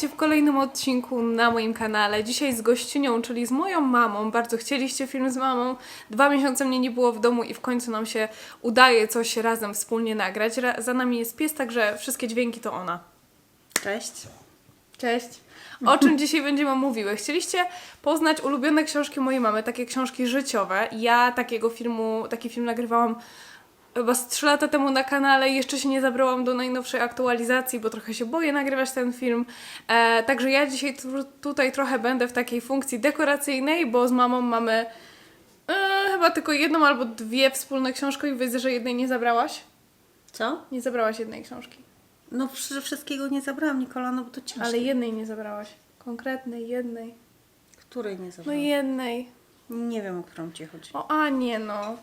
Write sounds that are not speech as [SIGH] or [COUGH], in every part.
Witajcie w kolejnym odcinku na moim kanale. Dzisiaj z gościnią, czyli z moją mamą. Bardzo chcieliście film z mamą. Dwa miesiące mnie nie było w domu i w końcu nam się udaje coś razem wspólnie nagrać. Ra- za nami jest pies, także wszystkie dźwięki to ona. Cześć. Cześć. O czym [LAUGHS] dzisiaj będziemy mówiły? Chcieliście poznać ulubione książki mojej mamy, takie książki życiowe. Ja takiego filmu, taki film nagrywałam chyba z 3 lata temu na kanale jeszcze się nie zabrałam do najnowszej aktualizacji, bo trochę się boję nagrywać ten film. E, także ja dzisiaj tu, tutaj trochę będę w takiej funkcji dekoracyjnej, bo z mamą mamy e, chyba tylko jedną albo dwie wspólne książki i widzę, że jednej nie zabrałaś. Co? Nie zabrałaś jednej książki. No wszystkiego nie zabrałam, Nikola, no bo to ciężko. Ale jednej nie zabrałaś. Konkretnej, jednej. Której nie No zabrałam? jednej. Nie wiem, o którą ci chodzi. O, a nie no.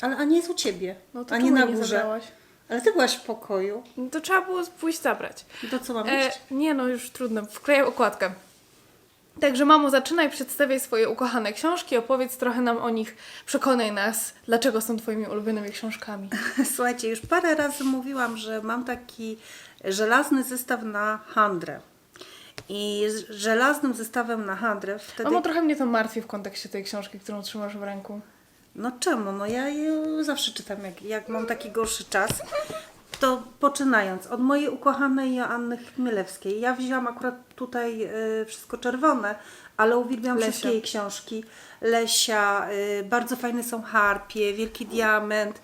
Ale a nie jest u ciebie. No to a nie czemu na jej górze. zabrałaś? Ale ty byłaś w pokoju. No to trzeba było pójść zabrać. I to co mam E, iść? nie no, już trudno. Wklejaj okładkę. Także mamo, zaczynaj, przedstawiaj swoje ukochane książki, opowiedz trochę nam o nich, przekonaj nas, dlaczego są twoimi ulubionymi książkami. [LAUGHS] Słuchajcie, już parę razy mówiłam, że mam taki żelazny zestaw na handrę. I z żelaznym zestawem na handrę wtedy... Mamo, trochę mnie to martwi w kontekście tej książki, którą trzymasz w ręku. No czemu? No ja je zawsze czytam, jak, jak mam taki gorszy czas. To poczynając od mojej ukochanej Joanny Chmielewskiej. Ja wzięłam akurat tutaj y, wszystko czerwone, ale uwielbiam Lesia. wszystkie jej książki. Lesia, y, bardzo fajne są Harpie, Wielki Diament.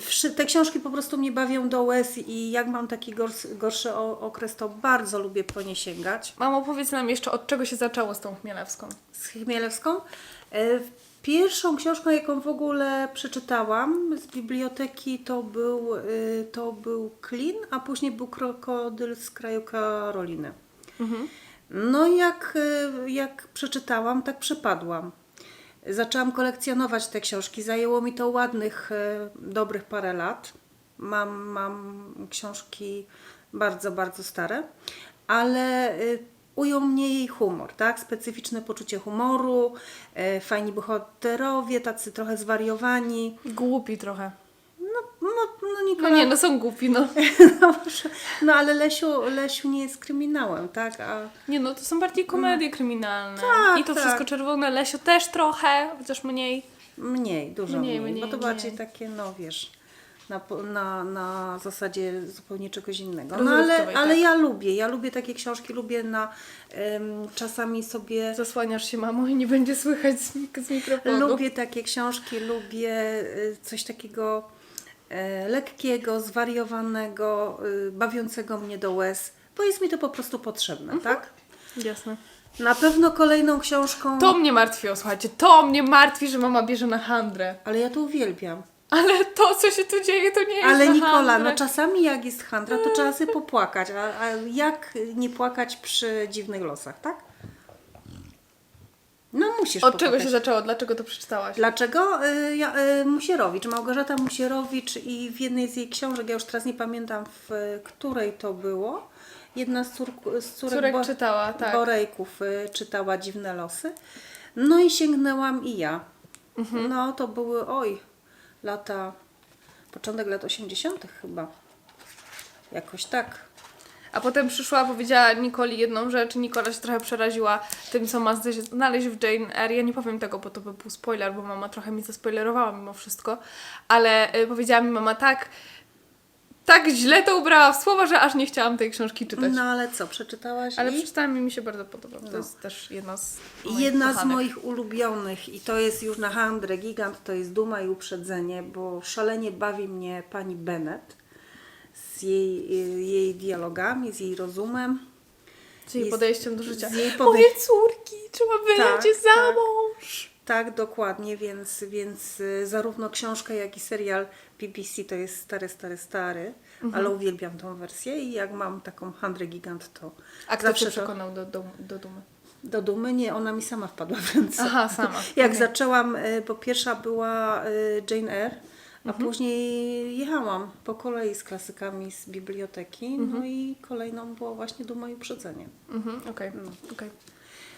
Wszy- Te książki po prostu mnie bawią do łez i jak mam taki gors- gorszy o- okres, to bardzo lubię po nie sięgać. Mamo, powiedz nam jeszcze, od czego się zaczęło z tą Chmielewską. z Chmielewską. E, Pierwszą książką, jaką w ogóle przeczytałam z biblioteki, to był, e, to był Klin, a później był Krokodyl z kraju Karoliny. No i jak, e, jak przeczytałam, tak przepadłam. Zaczęłam kolekcjonować te książki. Zajęło mi to ładnych, e, dobrych parę lat. Mam, mam książki bardzo, bardzo stare, ale y, ujął mnie jej humor, tak? Specyficzne poczucie humoru, e, fajni bohaterowie, tacy trochę zwariowani. Głupi trochę. No, no, no No Nikola, nie, no są głupi, no. [LAUGHS] no, no ale Lesiu, Lesiu nie jest kryminałem, tak? A Nie no, to są bardziej komedie kryminalne. Tak, I to tak. wszystko czerwone. Lesio też trochę, chociaż mniej. mniej, dużo Mniej, mniej, mniej, bo to mniej. bardziej takie, no wiesz, na, na, na zasadzie zupełnie czegoś innego. No ale, ale tak. ja lubię, ja lubię takie książki, lubię na em, czasami sobie Zasłaniasz się mamo i nie będzie słychać z, mik- z mikrofonu. Lubię takie książki, lubię y, coś takiego e, lekkiego, zwariowanego, y, bawiącego mnie do łez, bo jest mi to po prostu potrzebne, Mhm. tak? Jasne. Na pewno kolejną książką, To mnie martwiło, słuchajcie, to mnie martwi, że mama bierze na handrę. ale ja to uwielbiam. Ale to, co się tu dzieje, to nie jest Ale na Nikola, handrę. no czasami jak jest handra, to trzeba sobie popłakać, a, a jak nie płakać przy dziwnych losach, tak? No musisz Od czego popłakać. się zaczęło? Dlaczego to przeczytałaś? Dlaczego? Y, ja, y, Musierowicz, Małgorzata Musierowicz i w jednej z jej książek, ja już teraz nie pamiętam w y, której to było, jedna z, córk, z córek, Córek Bo- czytała, tak. Borejków y, czytała Dziwne Losy. No i sięgnęłam i ja. Mhm. No to były, oj, lata, początek lat 80. chyba. Jakoś tak. A potem przyszła, powiedziała Nikoli jedną rzecz. Nikola się trochę przeraziła tym, co ma znaleźć w Jane Eyre. Ja nie powiem tego, bo to by był spoiler, bo mama trochę mi zaspoilerowała mimo wszystko. Ale y, powiedziała mi mama tak, tak źle to ubrała w słowa, że aż nie chciałam tej książki czytać. No ale co, przeczytałaś? Ale i? przeczytałam i mi się bardzo podoba. To jest też jedna z moich Jedna z kochanek. moich ulubionych i to jest już na handrę gigant, to jest Duma i Uprzedzenie, bo szalenie bawi mnie pani Bennett z jej, jej dialogami, z jej rozumem. Z jej podejściem do życia. z jej Moje podej- córki, trzeba wylecieć Tak, za tak. mąż. Tak, dokładnie, więc, więc y, zarówno książka, jak i serial BBC to jest stary, stary, stary, Mhm. ale uwielbiam tą wersję i jak mam taką handrę gigant, to A kto cię to, przekonał do, do, do dumy? do dumy. Nie, ona mi sama wpadła w ręce. Aha, [LAUGHS] sama. Jak Okej. zaczęłam, y, bo pierwsza była y, Jane Eyre, a Mhm. później jechałam po kolei z klasykami z biblioteki, Mhm. no i kolejną było właśnie Duma i Uprzedzenie. Mhm, okej, okej.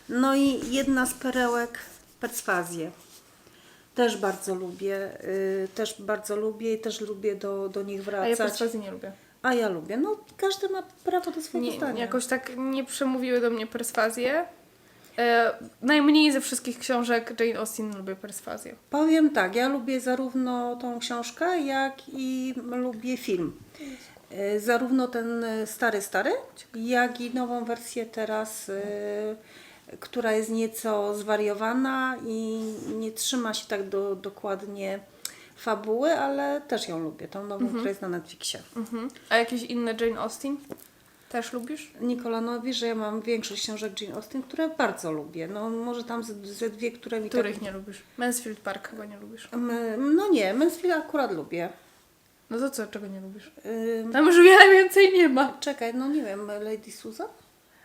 No i jedna z perełek, Perswazję. Też bardzo lubię, y, też bardzo lubię i też lubię do, do nich A ja wracać. perswazji nie lubię. A ja lubię. No, każdy ma prawo do swojego Nie, zdania. jakoś tak nie przemówiły do mnie perswazje. E, najmniej ze wszystkich książek Jane Austen lubię perswazję. Powiem tak, ja lubię zarówno tą książkę, jak i lubię film. E, Zarówno ten e, stary, stary, jak i nową wersję teraz, e, która jest nieco zwariowana i nie trzyma się tak do, dokładnie fabuły, ale też ją lubię, tą nową, która jest na Netflixie. Mhm. A jakieś inne Jane Austen? Też lubisz? Nikolanowi, że ja mam większość książek Jane Austen, które bardzo lubię. No może tam ze, ze dwie, które mi Których tak... nie lubisz? Mansfield Park chyba nie lubisz. M- No nie, Mansfield akurat lubię. No to co, czego nie lubisz? Ym, Tam już wiele więcej nie ma. Czekaj, no nie wiem, Lady Susan?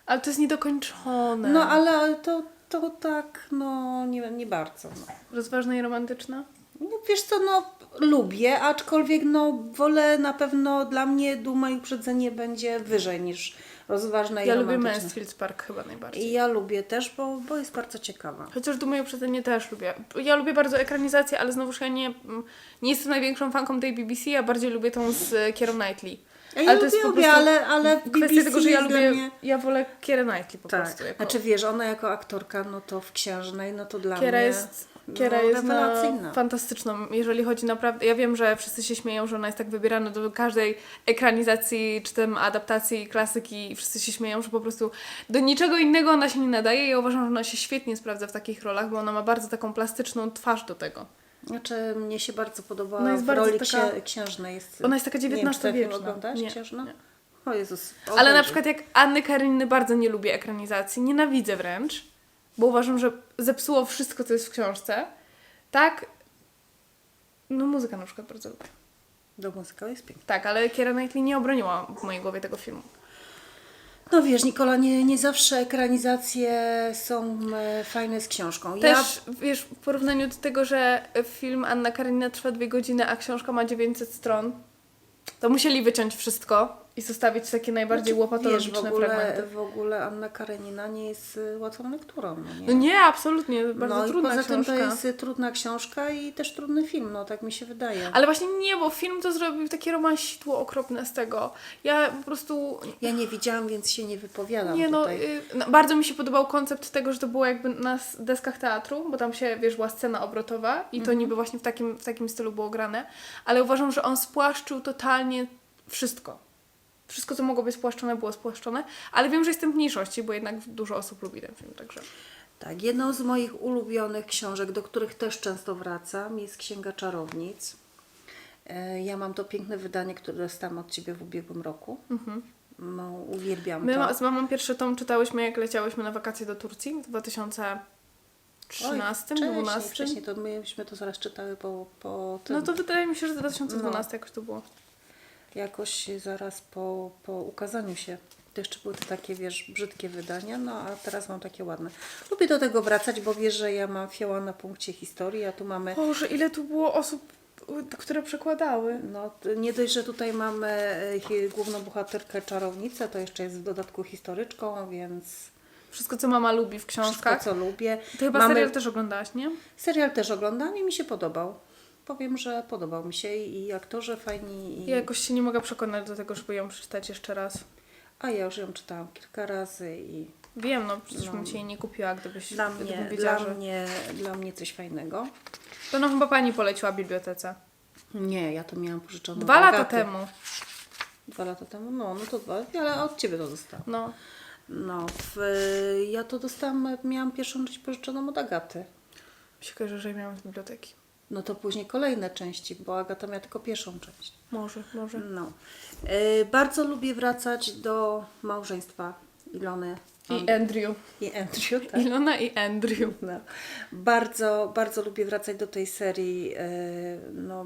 Ale to jest niedokończone. No ale to, to tak, no nie, nie bardzo. No. Rozważna i romantyczna? No, wiesz co, no lubię, aczkolwiek no wolę na pewno dla mnie Duma i Uprzedzenie będzie wyżej niż rozważna i Ja lubię romantyczna. Mansfield Park chyba najbardziej. I ja lubię też, bo, bo jest bardzo ciekawa. Chociaż Dumę i Uprzedzenie też lubię. Ja lubię bardzo ekranizację, ale znowuż ja nie, nie jestem największą fanką tej BBC, a bardziej lubię tą z Kierą Knightley. Ja Ale to jest lubię, po lubię, prostu ale, ale Kwestia tego, że ja jest lubię, mnie... ja wolę Kierę Knightley po Tak, prostu. Jako... znaczy wiesz, ona jako aktorka, no to w Księżnej, no to dla Kiera mnie jest, Kiera no, jest no, rewelacyjna. fantastyczną, jeżeli chodzi naprawdę... Ja wiem, że wszyscy się śmieją, że ona jest tak wybierana do każdej ekranizacji, czy tam adaptacji klasyki i wszyscy się śmieją, że po prostu do niczego innego ona się nie nadaje. Ja uważam, że ona się świetnie sprawdza w takich rolach, bo ona ma bardzo taką plastyczną twarz do tego. Znaczy, mnie się bardzo podobała Ona jest w bardzo roli taka- księ- księżnej. Jest, Ona jest taka nie XIX-wieczna. oglądasz, Nie, księżna? nie. O Jezus. Ale na przykład jak Anny Kareniny bardzo nie lubię ekranizacji, nienawidzę wręcz, bo uważam, że zepsuło wszystko, co jest w książce. Tak, no muzyka na przykład bardzo lubię. Do muzyka jest piękna. Tak, ale Kiera Knightley nie obroniła w mojej głowie tego filmu. No wiesz, Nikola, nie, nie zawsze ekranizacje są e, fajne z książką. Też, wiesz, w porównaniu do tego, że film Anna Karenina trwa dwie godziny, a książka ma 900 stron, to musieli wyciąć wszystko i zostawić takie najbardziej Znaczy, wiesz, w łopatologiczne ogóle, fragmenty. w ogóle Anna Karenina nie jest e, łatwą lekturą. No nie? No nie, absolutnie, bardzo no i trudna poza książka. tym to jest e, trudna książka i też trudny film, no tak mi się wydaje. Ale właśnie nie, bo film to zrobił takie romansidło okropne z tego. Ja po prostu... Ja nie widziałam, więc się nie wypowiadam Nie no, tutaj. y, no, bardzo mi się podobał koncept tego, że to było jakby na deskach teatru, bo tam się, wiesz, była scena obrotowa i to Mhm. niby właśnie w takim, w takim stylu było grane, ale uważam, że on spłaszczył totalnie wszystko. Wszystko, co mogło być spłaszczone, było spłaszczone, ale wiem, że jestem w mniejszości, bo jednak dużo osób lubi ten film, także... Tak, jedną z moich ulubionych książek, do których też często wracam, jest Księga Czarownic. E, Ja mam to piękne wydanie, które dostałam od Ciebie w ubiegłym roku. No, uwielbiam My to. z mamą pierwszy tom czytałyśmy, jak leciałyśmy na wakacje do Turcji w 2013, Oj, 2012. Wcześniej, wcześniej to myśmy to zaraz czytały po, po tym. No to wydaje mi się, że No. 2012 jakoś to było. Jakoś zaraz po, po ukazaniu się. To jeszcze były te takie, wiesz, brzydkie wydania, no a teraz mam takie ładne. Lubię do tego wracać, bo wiesz, że ja mam fioła na punkcie historii, a tu mamy Boże, ile tu było osób, które przekładały. No, nie dość, że tutaj mamy e, główną bohaterkę czarownicę, to jeszcze jest w dodatku historyczką, więc Wszystko, co mama lubi w wszystko, książkach. co lubię. Ty chyba mamy... serial też oglądałaś, nie? serial też oglądam i mi się podobał. Powiem, że podobał mi się i aktorzy fajni, i... Ja jakoś się nie mogę przekonać do tego, żeby ją przeczytać jeszcze raz. a ja już ją czytałam kilka razy i Wiem, no przecież No. bym ci jej nie kupiła, gdybyś dla gdybym mnie, wiedziała, dla, że... mnie, dla mnie coś fajnego. To no chyba pani poleciła bibliotece. Nie, ja to miałam pożyczone Dwa lata temu. Dwa lata temu? No, no to dwa, ale od Ciebie to dostałam. No. No, w, ja to dostałam, miałam pierwszą część pożyczoną od Agaty. Mi się kojarzy, że miałam z biblioteki. No to później kolejne części, bo Agata miała tylko pierwszą część. Może, może. No. E, bardzo lubię wracać do małżeństwa Ilony I Andrew. i Andrew. Tak? Ilona i Andrew. No. Bardzo, bardzo lubię wracać do tej serii. E, no,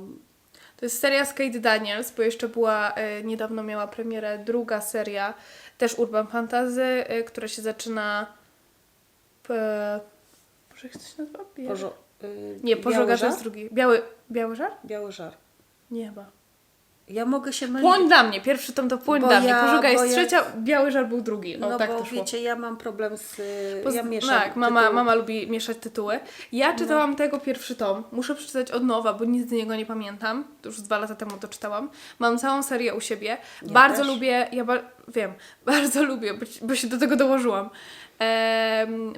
To jest seria z Kate Daniels, bo jeszcze była, e, niedawno miała premierę druga seria, też Urban Fantasy, która się zaczyna... P... Może jak to się nazywa? Pożo, y, Nie, Pożogarz Żar? jest drugi. Biały, Biały Żar? Biały żar. Nie chyba. Ja mogę się mylić. Płoń dla mnie, pierwszy tom to płoń Bo dla mnie, ja- pożuga jest bo ja- trzecia, biały żar był drugi. O, No tak bo to szło. wiecie, ja mam problem z... y, Poz- ja mieszam tak, mama, tytuły. mama lubi mieszać tytuły. Ja No. czytałam tego pierwszy tom. Muszę przeczytać od nowa, bo nic z niego nie pamiętam. To Już dwa lata temu to czytałam. Mam całą serię u siebie. Ja bardzo też. lubię, ja ba- wiem, [LAUGHS] bardzo lubię, bo się do tego dołożyłam.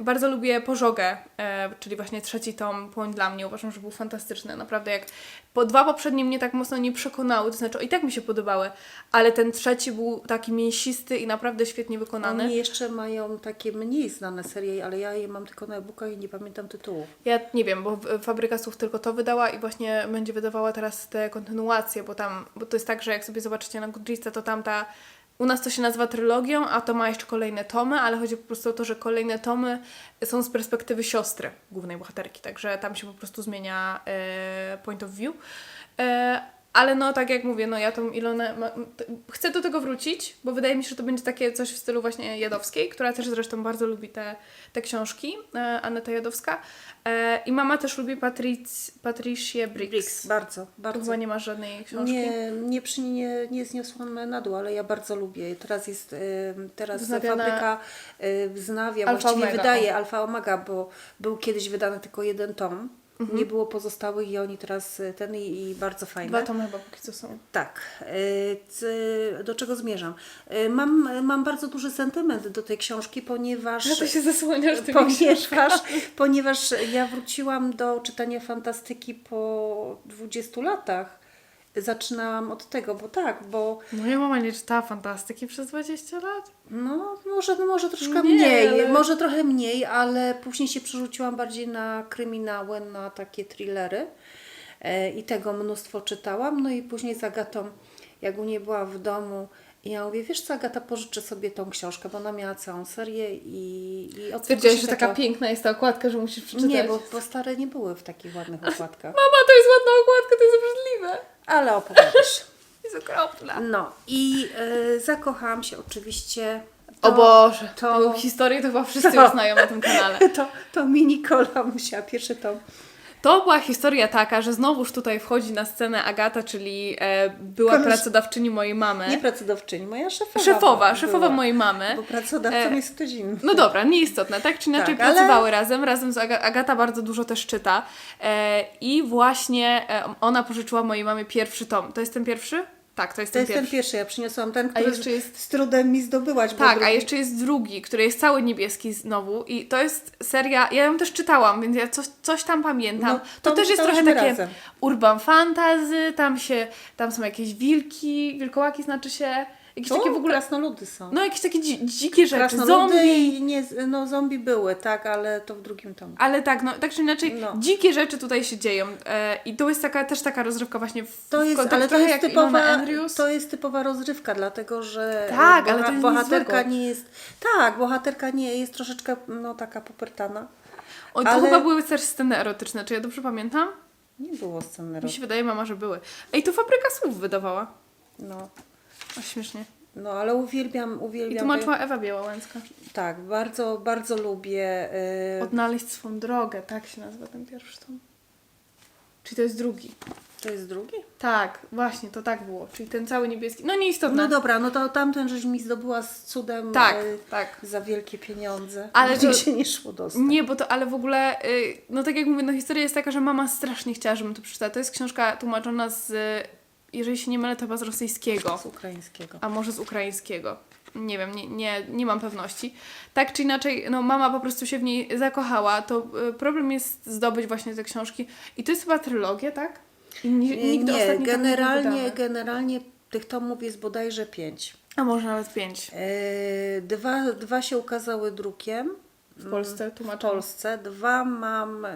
Bardzo lubię Pożogę, e, czyli właśnie trzeci tom Płoń dla mnie. Uważam, że był fantastyczny. Naprawdę jak po dwa poprzednie mnie tak mocno nie przekonały, to znaczy i tak mi się podobały, ale ten trzeci był taki mięsisty i naprawdę świetnie wykonany. Oni jeszcze mają takie mniej znane serie, ale ja je mam tylko na e-bookach i nie pamiętam tytułów. Ja nie wiem, bo Fabryka Słów tylko to wydała i właśnie będzie wydawała teraz te kontynuacje, bo tam, bo to jest tak, że jak sobie zobaczycie na Goodreadsa, to tam ta, u nas to się nazywa trylogią, a to ma jeszcze kolejne tomy, ale chodzi po prostu o to, że kolejne tomy są z perspektywy siostry głównej bohaterki, także tam się po prostu zmienia e, point of view. E, ale no, tak jak mówię, no ja tą Ilonę, ma, chcę do tego wrócić, bo wydaje mi się, że to będzie takie coś w stylu właśnie Jadowskiej, która też zresztą bardzo lubi te, te książki, e, Aneta Jadowska. E, I mama też lubi Patric, Briggs. Bricks, bardzo, bardzo. Chyba nie masz żadnej książki. Nie, nie, przy, nie, nie zniosłam na dół, ale ja bardzo lubię. Teraz jest y, teraz Wznawiana fabryka y, wznawia, Alfa właściwie Omega, wydaje Alfa Omega, bo był kiedyś wydany tylko jeden tom. Mhm. Nie było pozostałych i oni teraz y, ten i, i bardzo fajne. Dwa tomy chyba póki co są. Tak. Y, Do czego zmierzam? Y, Mam, mam bardzo duży sentyment do tej książki, ponieważ... Ja to się zasłaniasz tymi Ponieważ, [LAUGHS] ponieważ ja wróciłam do czytania fantastyki po 20 latach. Zaczynałam od tego, bo tak, bo Moja mama nie czytała fantastyki przez 20 lat. no, może, może troszkę Nie, mniej, ale- może trochę mniej, ale później się przerzuciłam bardziej na kryminały, na takie thrillery e, i tego mnóstwo czytałam. No i później z Agatą, jak u niej była w domu, i ja mówię, wiesz co Agata, pożyczę sobie tą książkę, bo ona miała całą serię i, i Stwierdziłaś, że taka zaczęła- piękna jest ta okładka, że musisz przeczytać. Nie, bo, bo stare nie były w takich ładnych okładkach. Mama, to jest ładna okładka, to jest obrzydliwe. Ale opowiadasz. [LAUGHS] Jest okropna. No i y, zakochałam się oczywiście. O Boże, to- to... historię to chyba wszyscy to- już znają na tym kanale. [LAUGHS] To, to mi Nikola musiała pierwszy tom. To była historia taka, że znowuż tutaj wchodzi na scenę Agata, czyli e, była Koleż- pracodawczyni mojej mamy. Nie pracodawczyni, moja szefowa. szefowa, była, szefowa mojej mamy. Bo pracodawcą E, jest ktoś inny. No dobra, nieistotne, tak czy inaczej Tak, ale- pracowały razem, razem z Aga- Agata bardzo dużo też czyta e, i właśnie e, ona pożyczyła mojej mamie pierwszy tom. To jest ten pierwszy? Tak, to jest To ten jest pierwszy. ten pierwszy, ja przyniosłam ten, który jeszcze jest- z trudem mi zdobyłaś. Tak, a drugi- jeszcze jest drugi, który jest cały niebieski znowu i to jest seria, ja ją też czytałam, więc ja coś, coś tam pamiętam. No, to, to też jest trochę takie razem. urban fantasy, tam się, tam są jakieś wilki, wilkołaki znaczy się, jakieś takie w ogóle, krasnoludy są. no jakieś takie dzi- dzikie rzeczy, krasnoludy zombie. i nie, no zombie były, tak, ale to w drugim tomu. Ale tak, no tak czy inaczej, No. dzikie rzeczy tutaj się dzieją. E, I to jest taka, też taka rozrywka właśnie w To jest, tak ale to jest, typowa, to jest typowa rozrywka, dlatego że Tak, e, ale to jest bohaterka nie jest. Tak, bohaterka nie jest troszeczkę no, taka popertana. O, to ale- chyba były też sceny erotyczne, czy ja dobrze pamiętam? Nie było sceny Mi się wydaje, mama, że były. Ej, to Fabryka Słów wydawała. No, O, śmiesznie. no ale uwielbiam, I uwielbiam. tłumaczyła Ewa Białałęcka. Tak, bardzo, bardzo lubię. e, Odnaleźć swą drogę, tak się nazywa ten pierwszy tom. Czyli to jest drugi. to jest drugi? Tak, właśnie, to tak było. Czyli ten cały niebieski. No nieistotne. No dobra, no to tamten żeś mi zdobyła z cudem Tak, e, tak. za wielkie pieniądze. Ale to- się nie szło dostać. Nie, bo to, ale w ogóle, y, no tak jak mówię, no historia jest taka, że mama strasznie chciała, żebym to przeczytała. To jest książka tłumaczona z, y, jeżeli się nie mylę, to chyba z rosyjskiego. Z ukraińskiego. a może z ukraińskiego. Nie wiem, nie, nie, nie mam pewności. Tak czy inaczej, no mama po prostu się w niej zakochała, to y, problem jest zdobyć właśnie te książki. I to jest chyba trylogia, tak? I Nie, nigdy nie generalnie, nie generalnie tych tomów jest bodajże pięć. A może nawet pięć. E, Dwa, dwa się ukazały drukiem W Polsce w tłumaczone. Polsce. Dwa mam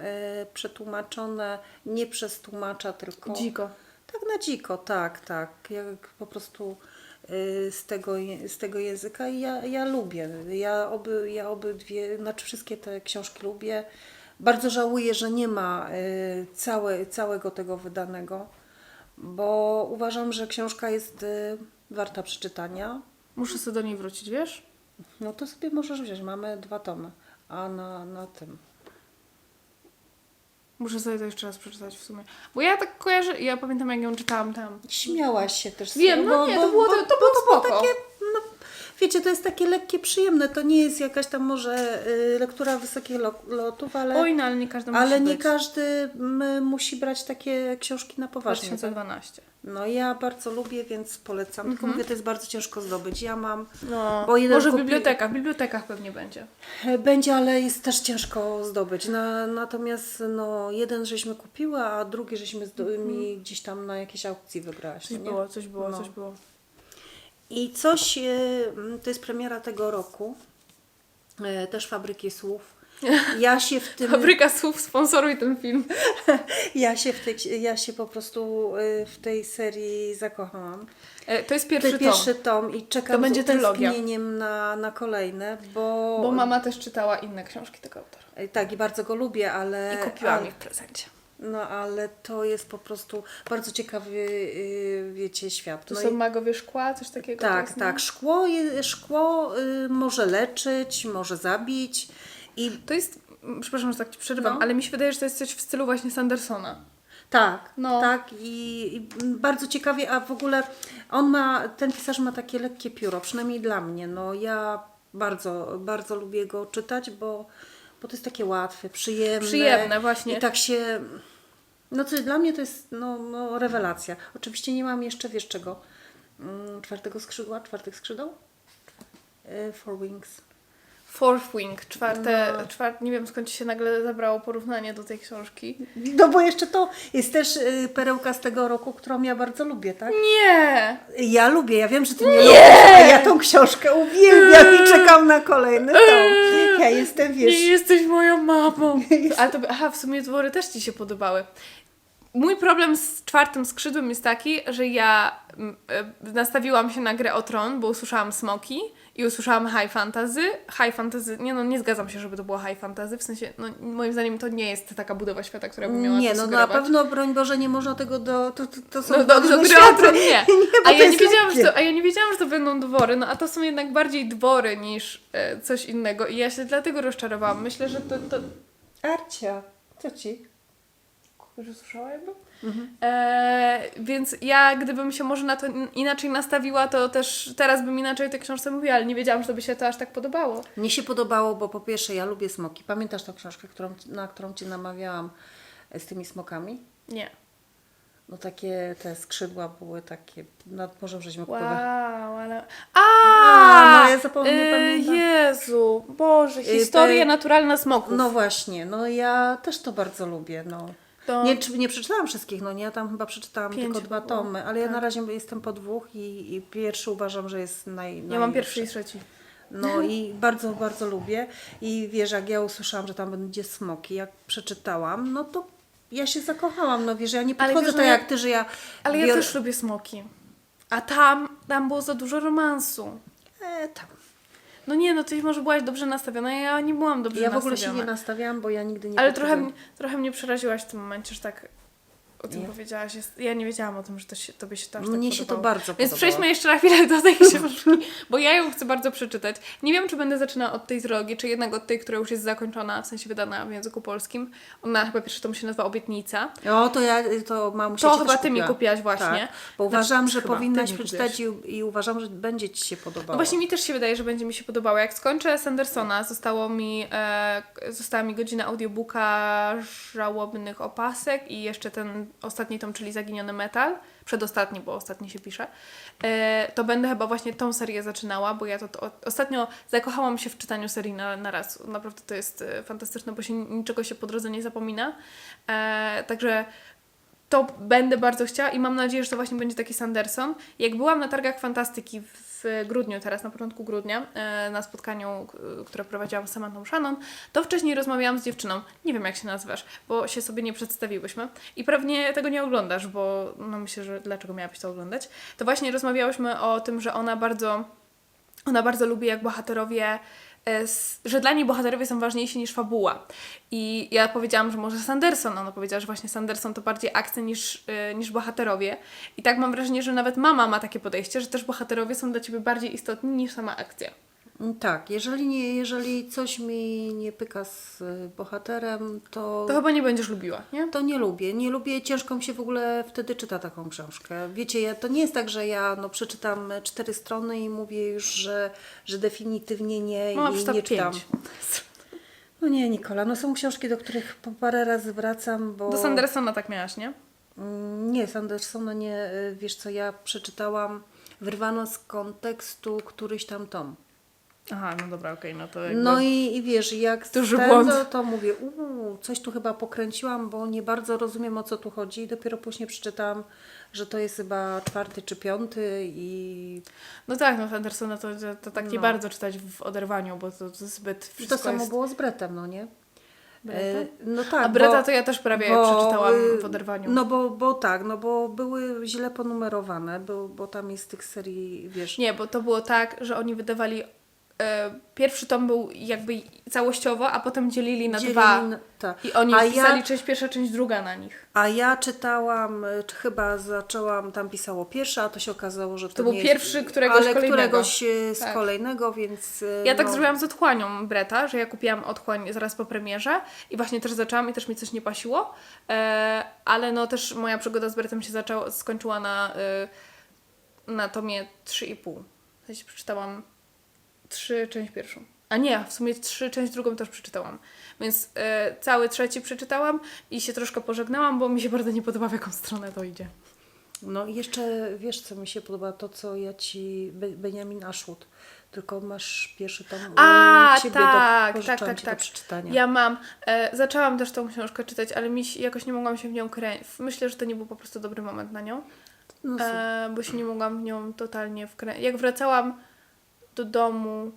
przetłumaczone nie przez tłumacza, tylko Dziko. Tak na dziko, tak, tak. Jak po prostu e, z tego, z tego języka i ja, ja lubię. Ja, oby, ja obydwie, znaczy wszystkie te książki lubię. Bardzo żałuję, że nie ma e, całe, całego tego wydanego, bo uważam, że książka jest e, warta przeczytania. Muszę sobie do niej wrócić, wiesz? No to sobie możesz wziąć, mamy dwa tomy, a na, na tym. Muszę sobie to jeszcze raz przeczytać w sumie. Bo ja tak kojarzę, ja pamiętam jak ją czytałam tam. Śmiałaś się też. z Wiem, no nie, to było- to- to było było spoko. takie, no, wiecie, to jest takie lekkie, przyjemne. To nie jest jakaś tam może y, lektura wysokich lo, lotów, ale, Oj, no ale nie każdy musi ale nie być. każdy m, musi brać takie książki na poważnie. 2012. No ja bardzo lubię, więc polecam. Mhm. Tylko mówię, to jest bardzo ciężko zdobyć. Ja mam, No, Bo jeden może w kupi- bibliotekach, w bibliiotekach pewnie będzie. będzie, ale jest też ciężko zdobyć. Na, natomiast no, jeden żeśmy kupiły, a drugi żeśmy zdo- mi gdzieś tam na jakiejś aukcji wybrałaś. Mhm. Coś no nie? było, coś było, No. coś było. I coś, e, to jest premiera tego roku, e, też Fabryki Słów. [LAUGHS] Ja się w tym, Fabryka słów, sponsoruj ten film. [LAUGHS] ja się, w tej, ja się po prostu e, w tej serii zakochałam. To jest To pierwszy, jest pierwszy tom i czekam To będzie z utęsknieniem na, na kolejne, bo, tom, bo mama też czytała inne książki tego autora. tak i bardzo go lubię, ale, I kupiłam ale, ich w prezencie. No, ale to jest po prostu bardzo ciekawy, y, wiecie, świat. To No są i- magowie szkła, coś takiego? Tak, jest, tak. no? Szkło, je- szkło y, może leczyć, może zabić. I To jest, przepraszam, że tak Ci przerywam, No. ale mi się wydaje, że to jest coś w stylu właśnie Sandersona. tak, No. tak. I, I bardzo ciekawie, a w ogóle on ma, ten pisarz ma takie lekkie pióro, przynajmniej dla mnie. No ja bardzo, bardzo lubię go czytać, bo, bo to jest takie łatwe, przyjemne. Przyjemne, właśnie. I tak się. No co dla mnie to jest no, no, rewelacja. Oczywiście nie mam jeszcze, wiesz czego, mm, czwartego skrzydła, czwartych skrzydeł? Y, Four Wings. Fourth Wing, czwarte, No. czwarte, nie wiem skąd Ci się nagle zabrało porównanie do tej książki. No bo jeszcze to jest też y, perełka z tego roku, którą ja bardzo lubię, tak? Nie! Ja lubię, ja wiem, że ty nie, lubisz, a ja tą książkę uwielbiam i czekam na kolejny tom. Ja jestem, wiesz... Nie jesteś moją mamą. [LAUGHS] Ale to, aha, w sumie dwory też Ci się podobały. Mój problem z czwartym skrzydłem jest taki, że ja mm, e, nastawiłam się na grę o tron, bo usłyszałam smoki i usłyszałam high fantasy. High fantasy, nie no, nie zgadzam się, żeby to było high fantasy, w sensie, no moim zdaniem to nie jest taka budowa świata, która by miała Nie, no na sugerować. pewno, broń Boże, nie można tego do... To, to, to są No, do, do gry o tron [LAUGHS] nie. bo A to ja nie, wiedziałam, że to, a ja nie wiedziałam, że to będą dwory, no a to są jednak bardziej dwory niż e, coś innego i ja się dlatego rozczarowałam. Myślę, że to... to... Arcia, co ci? Że słyszała jakby? Mhm. E, więc ja gdybym się może na to in- inaczej nastawiła, to też teraz bym inaczej o tej książce mówiła, ale nie wiedziałam, że to by się to aż tak podobało. Mnie się podobało, bo po pierwsze ja lubię smoki. Pamiętasz tą książkę, którą, na którą Cię namawiałam e, z tymi smokami? Nie. No takie te skrzydła były takie nad Morzem żeśmy Wow, ale... A, A! no ja zapomnę, nie e, pamiętam. Jezu, Boże, Y, historia te- naturalna smoków. No właśnie, no ja też to bardzo lubię. No. To- Nie, nie przeczytałam wszystkich, no nie, ja tam chyba przeczytałam Pięć tylko dwa było. tomy, ale ja Tak. na razie jestem po dwóch i, i pierwszy uważam, że jest naj, Ja mam pierwszy i trzeci. No [LAUGHS] i bardzo, bardzo lubię. I wiesz, jak ja usłyszałam, że tam będzie smoki, jak przeczytałam, no to ja się zakochałam. No wiesz, ja nie podchodzę wiesz, tak no ja- jak ty, że ja... Ale ja też lubię smoki. A tam, tam było za dużo romansu. E, tam. No nie, no ty może byłaś dobrze nastawiona, ja nie byłam dobrze Ja w nastawiona. ogóle się nie nastawiałam, bo ja nigdy nie Ale trochę, trochę mnie przeraziłaś w tym momencie, że tak o tym Nie. powiedziałaś. Jest, ja nie wiedziałam o tym, że to się, tobie się to aż tak Mnie się to podobało. bardzo Więc podobało. przejdźmy jeszcze na chwilę do tej [LAUGHS] książki, bo ja ją chcę bardzo przeczytać. Nie wiem, czy będę zaczynała od tej trilogii, czy jednak od tej, która już jest zakończona, w sensie wydana w języku polskim. Ona chyba pierwszy tom się nazywa Obietnica. O, to ja, to mamusia To chyba ty mi kupiła. kupiłaś właśnie. Tak, bo uważam, Znaczy, że powinnaś mi przeczytać i, i uważam, że będzie ci się podobało. No właśnie mi też się wydaje, że będzie mi się podobało. Jak skończę Sandersona, zostało mi, e, została mi godzina audiobooka Żałobnych Opasek i jeszcze ten ostatni tom, czyli Zaginiony Metal. Przedostatni, bo ostatni się pisze. E, to będę chyba właśnie tą serię zaczynała, bo ja to, to ostatnio zakochałam się w czytaniu serii na, na raz. Naprawdę to jest e, fantastyczne, bo się niczego się po drodze nie zapomina. E, także to będę bardzo chciała i mam nadzieję, że to właśnie będzie taki Sanderson. Jak byłam na targach fantastyki w grudniu, teraz na początku grudnia, e, na spotkaniu, k- które prowadziłam z Samantą Shannon, to wcześniej rozmawiałam z dziewczyną, nie wiem jak się nazywasz, bo się sobie nie przedstawiłyśmy i pewnie tego nie oglądasz, bo no myślę, że dlaczego miałabyś to oglądać. To właśnie rozmawiałyśmy o tym, że ona bardzo ona bardzo lubi, jak bohaterowie, e, że dla niej bohaterowie są ważniejsi niż fabuła. I ja powiedziałam, że może Sanderson. Ona powiedziała, że właśnie Sanderson to bardziej akcja niż, e, niż bohaterowie. I tak mam wrażenie, że nawet mama ma takie podejście, że też bohaterowie są dla ciebie bardziej istotni niż sama akcja. Tak, jeżeli, nie, jeżeli coś mi nie pyka z y, bohaterem, to, To chyba nie będziesz lubiła, nie? to nie lubię. Nie lubię, ciężko mi się w ogóle wtedy czyta taką książkę. Wiecie, ja, to nie jest tak, że ja no, przeczytam cztery strony i mówię już, że, że definitywnie nie Mama i nie czytam. pięć. No nie, Nikola, no są książki, do których po parę razy wracam, bo... Do Sandersona tak miałaś, nie? Mm, Nie, Sandersona nie, y, wiesz co, ja przeczytałam, wyrwano z kontekstu któryś tam tom. Aha, no dobra, okej, no to jakby... No i, i wiesz, jak Duży ten, błąd. to, to mówię, uuu, coś tu chyba pokręciłam, bo nie bardzo rozumiem o co tu chodzi. I dopiero później przeczytałam, że to jest chyba czwarty czy piąty i No tak, no Sandersona to, to, to tak nie No. bardzo czytać w oderwaniu, bo to, to zbyt to wszystko samo jest... było z Bretem, no nie? Breta? E, no tak, A Breta bo- to ja też prawie bo, przeczytałam y, w oderwaniu. No bo, bo tak, no bo były źle ponumerowane, bo, bo tam jest tych serii, wiesz... Nie, bo to było tak, że oni wydawali... E, pierwszy tom był jakby całościowo, a potem dzielili na dzielili dwa. na- tak. I oni A ja- pisali część pierwsza, część druga na nich. A ja czytałam, y, czy chyba zaczęłam, tam pisało pierwsza, a to się okazało, że to, To był nie pierwszy któregoś ale kolejnego. któregoś y, z Tak. kolejnego, więc... Ja tak no, zrobiłam z otchłanią Breta, że ja kupiłam otchłań zaraz po premierze i właśnie też zaczęłam i też mi coś nie pasiło, e, ale no też moja przygoda z Bretem się zaczęła, skończyła na, y, na tomie 3,5. W sensie przeczytałam 3 część pierwszą. A nie, w sumie 3 część drugą też przeczytałam. Więc e, cały trzeci przeczytałam i się troszkę pożegnałam, bo mi się bardzo nie podoba w jaką stronę to idzie. No i jeszcze, wiesz co mi się podoba, to co ja Ci, Be- Benjamin Ashwood, tylko masz pierwszy tom A, u Ciebie tak, do, tak, tak, tak. do przeczytania. Ja mam. E, zaczęłam też tą książkę czytać, ale mi się, jakoś nie mogłam się w nią kręcić. Myślę, że to nie był po prostu dobry moment na nią, No, e, bo się nie mogłam w nią totalnie wkręcić. Jak wracałam do domu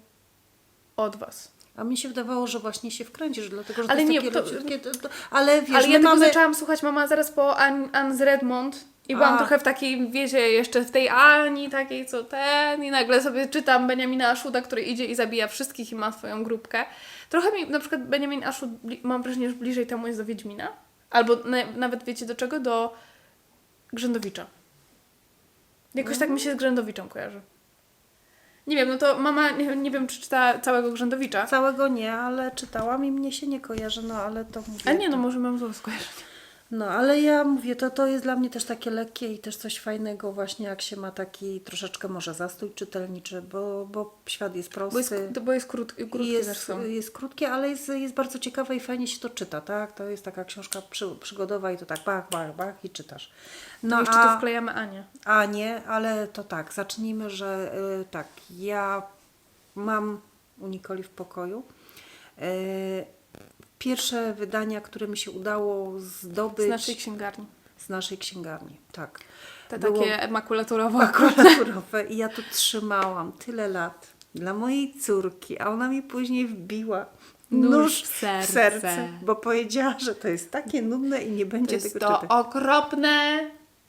od Was. A mi się wydawało, że właśnie się wkręcisz, dlatego że Ale to nie, jest takie to- leciutkie, to, to, ale wiesz, ale ja mamy... zaczęłam słuchać mama zaraz po An- Anne z Redmond i byłam A. trochę w takiej, wiecie, jeszcze w tej Ani takiej, co ten i nagle sobie czytam Benjamina Ashuda, który idzie i zabija wszystkich i ma swoją grupkę. Trochę mi, na przykład Benjamin Ashud, mam wrażenie, że bliżej temu jest do Wiedźmina. Albo na, nawet wiecie do czego? Do Grzędowicza. Jakoś tak mi się z Grzędowiczem kojarzy. Nie wiem, no to mama, nie, nie wiem, czy czyta całego Grzędowicza. Całego nie, ale czytałam i mnie się nie kojarzy, no ale to mówię. A nie, no może mam złe skojarzenie. No, ale ja mówię, to, to jest dla mnie też takie lekkie i też coś fajnego właśnie, jak się ma taki troszeczkę może zastój czytelniczy, bo, bo świat jest prosty. Bo jest, to- bo jest krót, krótkie jest, jest krótkie, ale jest, jest bardzo ciekawe i fajnie się to czyta, tak? To jest taka książka przy, przygodowa i to tak bach, bach, bach i czytasz. No No jeszcze a, to wklejamy Anię. a nie, ale to tak, zacznijmy, że y, tak, ja mam u Nikoli w pokoju y, pierwsze wydania, które mi się udało zdobyć Z naszej księgarni. z naszej księgarni, tak. Te Było- takie makulaturowe. makulaturowe i ja to trzymałam tyle lat dla mojej córki, a ona mi później wbiła Nóż nóż, w w serce. serce. bo powiedziała, że to jest takie nudne i nie To będzie jest tego to czytać. okropne.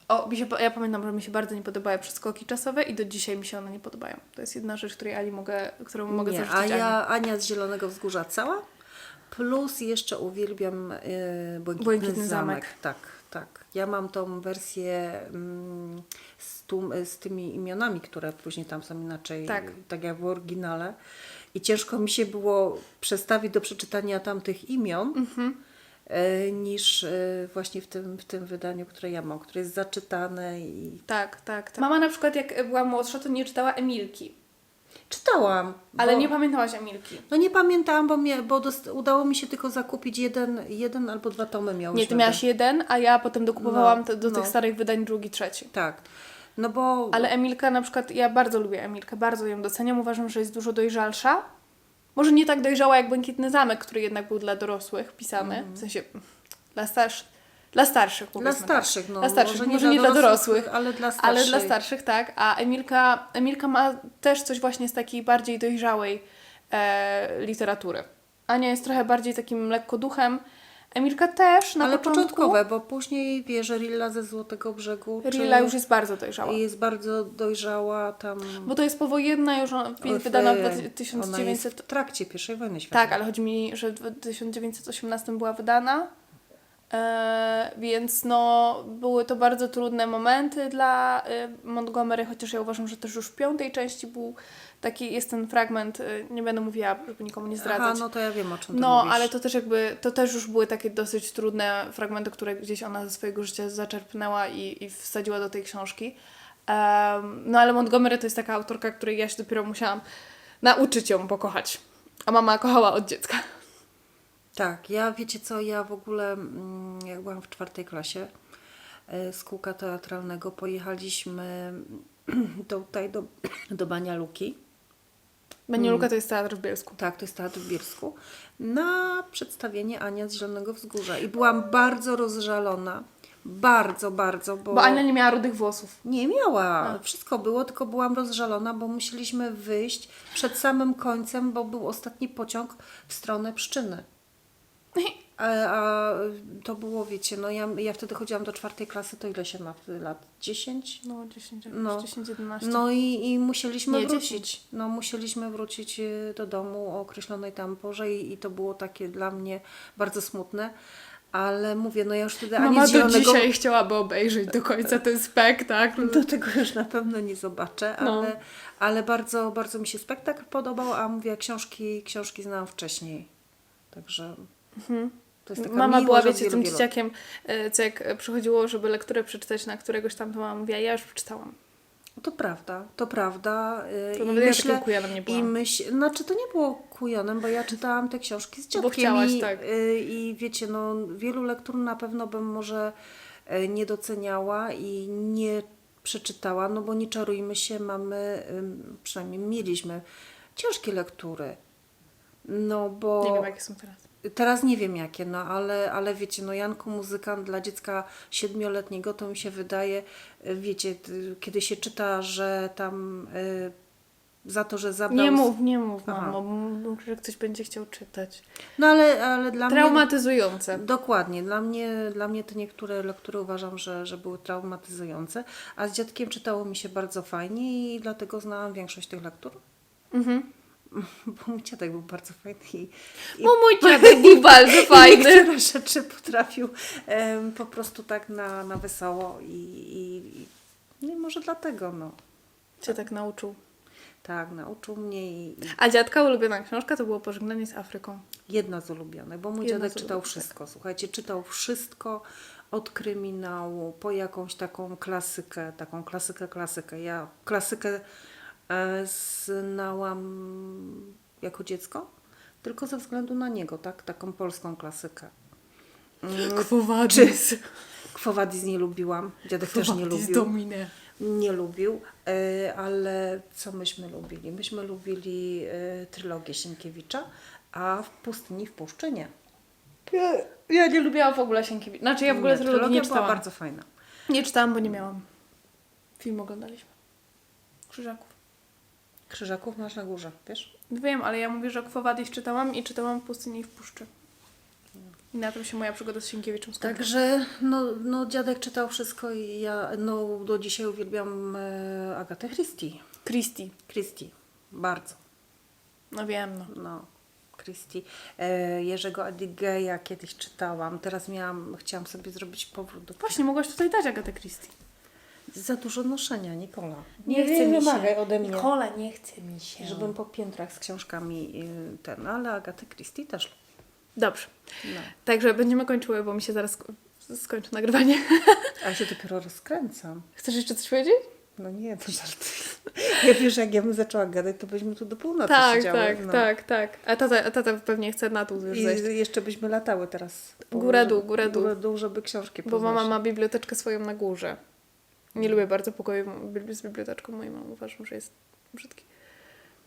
O, mi się, ja pamiętam, że mi się bardzo nie podobały przeskoki czasowe i do dzisiaj mi się one nie podobają. To jest jedna rzecz, której Ali mogę, którą mogę nie, a zarzucić Ani. ja Ania z Zielonego Wzgórza cała, plus jeszcze uwielbiam y, Błękitny, Błękitny Zamek. Zamek. Tak, tak. Ja mam tą wersję mm, z, tu, z tymi imionami, które później tam są inaczej, Tak. tak jak w oryginale. I ciężko mi się było przestawić do przeczytania tamtych imion, Mhm. e, niż e, właśnie w tym, w tym wydaniu, które ja mam, które jest zaczytane i Tak, tak, tak. Mama na przykład jak była młodsza, to nie czytała Emilki. Czytałam. Ale bo- nie pamiętałaś Emilki. No nie pamiętałam, bo, mnie, bo dost, udało mi się tylko zakupić jeden, jeden albo dwa tomy miałyśmy. Nie, ty miałaś jeden, a ja potem dokupowałam No, te, do no. tych starych wydań drugi, trzeci. Tak. No bo Ale Emilka na przykład, ja bardzo lubię Emilkę, bardzo ją doceniam. Uważam, że jest dużo dojrzalsza. Może nie tak dojrzała jak Błękitny Zamek, który jednak był dla dorosłych pisany. W sensie dla starszych. Dla starszych, dla powiedzmy starszych, tak. no Dla starszych, może, może nie dla dorosłych, ale dla starszych. ale dla starszych, tak. A Emilka, Emilka ma też coś właśnie z takiej bardziej dojrzałej e, literatury. Ania jest trochę bardziej takim lekko duchem. Emilka też na ale początku. początkowe, bo później wiesz, Rilla ze Złotego Brzegu. Rilla już jest bardzo dojrzała. Jest bardzo dojrzała tam. Bo to jest powojenna już wydana w Ona jest 1900. w trakcie pierwszej wojny światowej. Tak, ale chodzi mi, że w 1918 była wydana, E, więc no, były to bardzo trudne momenty dla y, Montgomery, chociaż ja uważam, że też już w piątej części był taki, jest ten fragment, y, nie będę mówiła, żeby nikomu nie zdradzać. Aha, no to ja wiem o czym No, mówisz. ale to też jakby, to też już były takie dosyć trudne fragmenty, które gdzieś ona ze swojego życia zaczerpnęła i, i wsadziła do tej książki. Em, no ale Montgomery to jest taka autorka, której ja się dopiero musiałam nauczyć ją pokochać. A mama kochała od dziecka. Tak, ja wiecie co, ja w ogóle mm, jak byłam w czwartej klasie e, z kółka teatralnego, pojechaliśmy [CLEARS THROAT] tutaj do, [CLEARS THROAT] do Bania Luki. Beniulka to jest teatr w Bielsku. Tak, to jest teatr w Bielsku. Na przedstawienie Ania z Zielonego Wzgórza. I byłam bardzo rozżalona. Bardzo, bardzo, bo... Bo Ania nie miała rudych włosów. Nie miała. Wszystko było, tylko byłam rozżalona, bo musieliśmy wyjść przed samym końcem, bo był ostatni pociąg w stronę Pszczyny. A, a to było, wiecie, no ja, ja wtedy chodziłam do czwartej klasy, to ile się ma wtedy lat? 10? No, 10, No. 10 11. No i, i musieliśmy Nie, wrócić. 10. No musieliśmy wrócić y, do domu o określonej tam porze i, i to było takie dla mnie bardzo smutne. Ale mówię, no ja już wtedy ani Mama do zielonego... dzisiaj chciałaby obejrzeć do końca ten spektakl. Do tego już na pewno nie zobaczę, No. ale, ale bardzo, bardzo mi się spektakl podobał, a mówię, książki, książki znałam wcześniej. Także Mhm. Mama była, wiecie, tym wielu- dzieciakiem, e, co jak przychodziło, żeby lekturę przeczytać na któregoś tam, to mama mówiła, ja już przeczytałam. To prawda, to prawda. y, To I nawet ja myślę, takim kujonem nie i byłam. myśl, znaczy to nie było kujonem, bo ja czytałam te książki z Bo dziadkiem chciałaś, i, tak. y, i wiecie, no wielu lektur na pewno bym może y, nie doceniała i nie przeczytała, no bo nie czarujmy się, mamy, przynajmniej mieliśmy ciężkie lektury. No bo... Nie wiem, jakie są teraz. Teraz nie wiem jakie, no ale, ale wiecie, no Janku muzykant dla dziecka siedmioletniego to mi się wydaje, y, wiecie, kiedy się czyta, że tam y, za to, że zabrał... Nie mów, nie mów, mamo, bo że ktoś będzie chciał czytać. No ale, ale dla mnie... Traumatyzujące. Dokładnie, dla mnie, dla mnie te niektóre lektury uważam, że, że były traumatyzujące, a z dziadkiem czytało mi się bardzo fajnie i dlatego znałam większość tych lektur. Mhm. [LAUGHS] Bo mój dziadek był bardzo fajny i, i Bo mój [LAUGHS] dziadek był bardzo fajny. Niektóre rzeczy potrafił em, po prostu tak na, na wesoło i, i, i no i może dlatego, no. Cię tak nauczył. Tak, nauczył mnie i, A dziadka ulubiona książka to było Pożegnanie z Afryką. jedna z ulubionych, bo mój Jedna dziadek czytał ulubionych, wszystko. Słuchajcie, czytał wszystko od kryminału po jakąś taką klasykę, taką klasykę, klasykę. Ja klasykę znałam jako dziecko, tylko ze względu na niego, tak? Taką polską klasykę. Mm, Kwowadis. Quo Vadis nie lubiłam, dziadek też nie lubił. Domine. Nie lubił, e, ale co myśmy lubili? Myśmy lubili e, trylogię Sienkiewicza, a w pustyni w puszczynie. Ja, ja nie lubiłam w ogóle Sienkiewicza. Znaczy ja w ogóle Nie, trylogii nie była czytałam. bardzo fajna. Nie czytałam, bo nie miałam. Film oglądaliśmy. Krzyżaków. Krzyżaków masz na górze, wiesz? Wiem, ale ja mówię, że Kwowadis czytałam i czytałam Pustyni w Puszczy. I na tym się moja przygoda z Sienkiewiczem skończyła. Także no, no dziadek czytał wszystko i ja no, do dzisiaj uwielbiam e, Agatę Christie. Christie. Christie, bardzo. No wiem, no. No, Christie. E, Jerzego Adigeja kiedyś czytałam. Teraz miałam, chciałam sobie zrobić powrót do Właśnie, mogłaś tutaj dać Agatę Christie. Za dużo noszenia, Nikola. Nie chce mi się. ode mnie. Nikola, nie chce mi się. Żebym po piętrach z książkami y, ten, ale Agatę Christie też. Dobrze. No. Także będziemy kończyły, bo mi się zaraz sko- skończy nagrywanie. [LAUGHS] A się dopiero rozkręcam. Chcesz jeszcze coś powiedzieć? No nie, to żartuję. [LAUGHS] Ja wiesz, jak ja bym zaczęła gadać, to byśmy tu do północy tak, siedziały. tak, no. tak, tak. A tata, tata pewnie chce na dół już I zejść. jeszcze byśmy latały teraz. Góra, dół, góra, dół. Góra, dół, żeby książki Bo poznać. mama ma biblioteczkę swoją na górze. Nie lubię bardzo pokoju z biblioteczką mojej mamy. Uważam, że jest brzydki.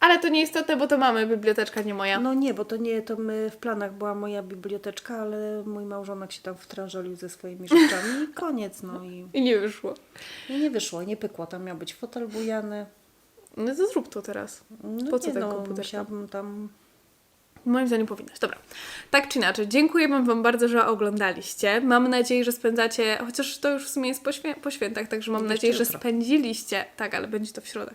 Ale to nieistotne, bo to mamy biblioteczka, nie moja. No nie, bo to nie, to my w planach była moja biblioteczka, ale mój małżonek się tam wtrążelił ze swoimi rzeczami i koniec, no i, I nie wyszło. i nie wyszło, nie pykło. Tam miał być fotel bujany. No to zrób to teraz. No Po co nie, ten no, komputer? Musiałabym tam Moim zdaniem powinnaś. Dobra. Tak czy inaczej, dziękujemy Wam bardzo, że oglądaliście. Mam nadzieję, że spędzacie, chociaż to już w sumie jest po, świę- po świętach, także mam nadzieję, że jutro. spędziliście, tak, ale będzie to w środę,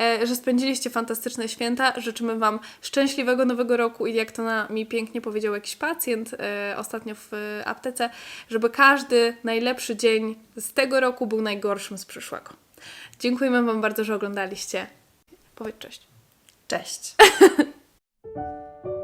e, że spędziliście fantastyczne święta. Życzymy Wam szczęśliwego nowego roku i jak to na, mi pięknie powiedział jakiś pacjent e, ostatnio w e, aptece, żeby każdy najlepszy dzień z tego roku był najgorszym z przyszłego. Dziękujemy Wam bardzo, że oglądaliście. Powiedz cześć. Cześć. [LAUGHS]